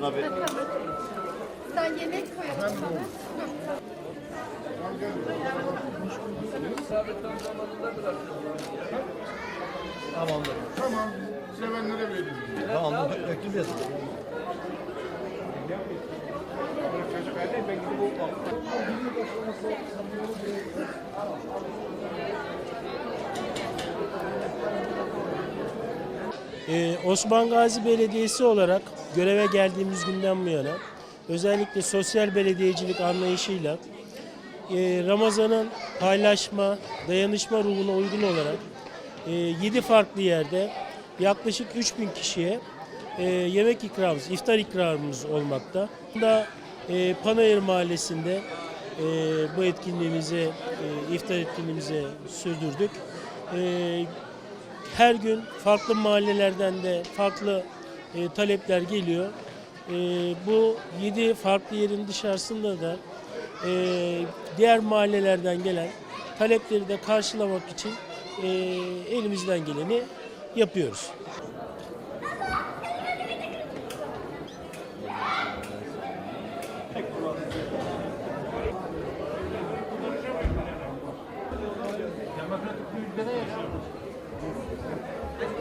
Tabii. Sen yemek koyalım sana. Tamamdır. Tamam. Sevenlere veririz. Tamam. Döktüm biraz. Ee, Osman Gazi Belediyesi olarak göreve geldiğimiz günden bu yana özellikle sosyal belediyecilik anlayışıyla e, Ramazan'ın paylaşma, dayanışma ruhuna uygun olarak 7 farklı yerde yaklaşık 3000 kişiye e, yemek ikramımız, iftar ikramımız olmakta. Bunda e, Panayır Mahallesi'nde e, bu etkinliğimizi, e, iftar etkinliğimizi sürdürdük. E, her gün farklı mahallelerden de farklı e, talepler geliyor. E, bu yedi farklı yerin dışarısında da e, diğer mahallelerden gelen talepleri de karşılamak için e, elimizden geleni yapıyoruz. Demokratik bir ülkede yaşıyoruz. Thank you.